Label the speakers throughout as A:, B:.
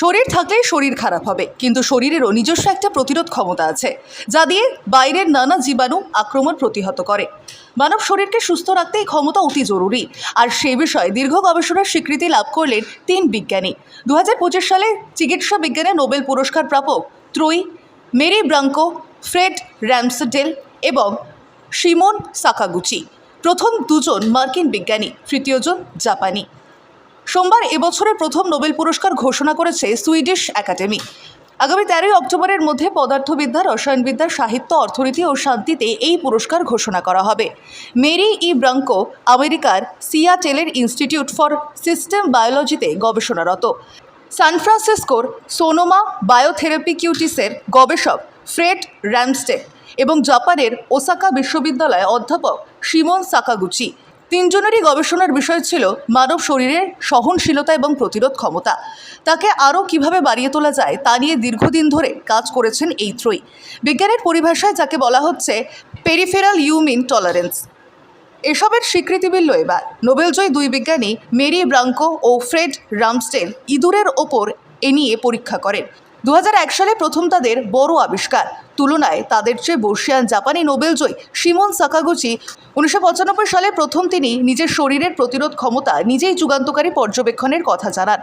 A: শরীর থাকলেই শরীর খারাপ হবে, কিন্তু শরীরেরও নিজস্ব একটা প্রতিরোধ ক্ষমতা আছে, যা দিয়ে বাইরের নানা জীবাণু আক্রমণ প্রতিহত করে। মানব শরীরকে সুস্থ রাখতে এই ক্ষমতা অতি জরুরি, আর সে বিষয়ে দীর্ঘ গবেষণার স্বীকৃতি লাভ করলেন তিন বিজ্ঞানী। দু হাজার পঁচিশ সালে চিকিৎসা বিজ্ঞানে নোবেল পুরস্কার প্রাপক ত্রয়ী মেরি ব্রাঙ্কো, ফ্রেড র্যামসডেল এবং শিমন সাকাগুচি, প্রথম দুজন মার্কিন বিজ্ঞানী, তৃতীয়জন জাপানি। সোমবার এবছরের প্রথম নোবেল পুরস্কার ঘোষণা করেছে সুইডিশ একাডেমি। আগামী তেরোই অক্টোবরের মধ্যে পদার্থবিদ্যা, রসায়নবিদ্যা, সাহিত্য, অর্থনীতি ও শান্তিতে এই পুরস্কার ঘোষণা করা হবে। মেরি ই ব্রাঙ্কো, আমেরিকার সিয়াটেলের ইনস্টিটিউট ফর সিস্টেম বায়োলজিতে গবেষণারত। সান ফ্রান্সিসকোর সোনোমা বায়োথেরাপিকিউটিসের গবেষক ফ্রেড র্যামস্টে এবং জাপানের ওসাকা বিশ্ববিদ্যালয়ে অধ্যাপক শিমন সাকাগুচি। তিনজনেরই গবেষণার বিষয় ছিল মানব শরীরের সহনশীলতা এবং প্রতিরোধ ক্ষমতা। তাকে আরও কীভাবে বাড়িয়ে তোলা যায় তা নিয়ে দীর্ঘদিন ধরে কাজ করেছেন এই ত্রয়ী। বিজ্ঞানের পরিভাষায় যাকে বলা হচ্ছে পেরিফেরাল ইউমিন টলারেন্স। এসবের স্বীকৃতি মিলল এবার। নোবেলজয়ী দুই বিজ্ঞানী মেরি ব্রাঙ্কো ও ফ্রেড রামস্টেল ইঁদুরের ওপর এ নিয়ে পরীক্ষা করেন। দু হাজার এক সালে প্রথম তাদের বড় আবিষ্কার। তুলনায় তাদের চেয়ে বর্ষিয়ান জাপানি নোবেলজয়ী শিমন সাকাগুচি উনিশশো পঁচানব্বই সালে প্রথম তিনি নিজের শরীরের প্রতিরোধ ক্ষমতা নিজেই যুগান্তকারী পর্যবেক্ষণের কথা জানান।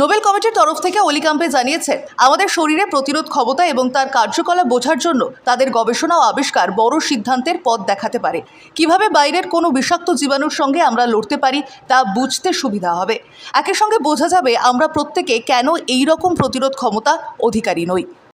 A: নোবেল কমিটির তরফ থেকে অলিকাম্পে জানিয়েছেন, আমাদের শরীরে প্রতিরোধ ক্ষমতা এবং তার কার্যকলাপ বোঝার জন্য তাদের গবেষণা ও আবিষ্কার বড় সিদ্ধান্তের পথ দেখাতে পারে। কীভাবে বাইরের কোনো বিষাক্ত জীবাণুর সঙ্গে আমরা লড়তে পারি তা বুঝতে সুবিধা হবে। একই সঙ্গে বোঝা যাবে আমরা প্রত্যেকে কেন এই রকম প্রতিরোধ ক্ষমতা অধিকারী নই।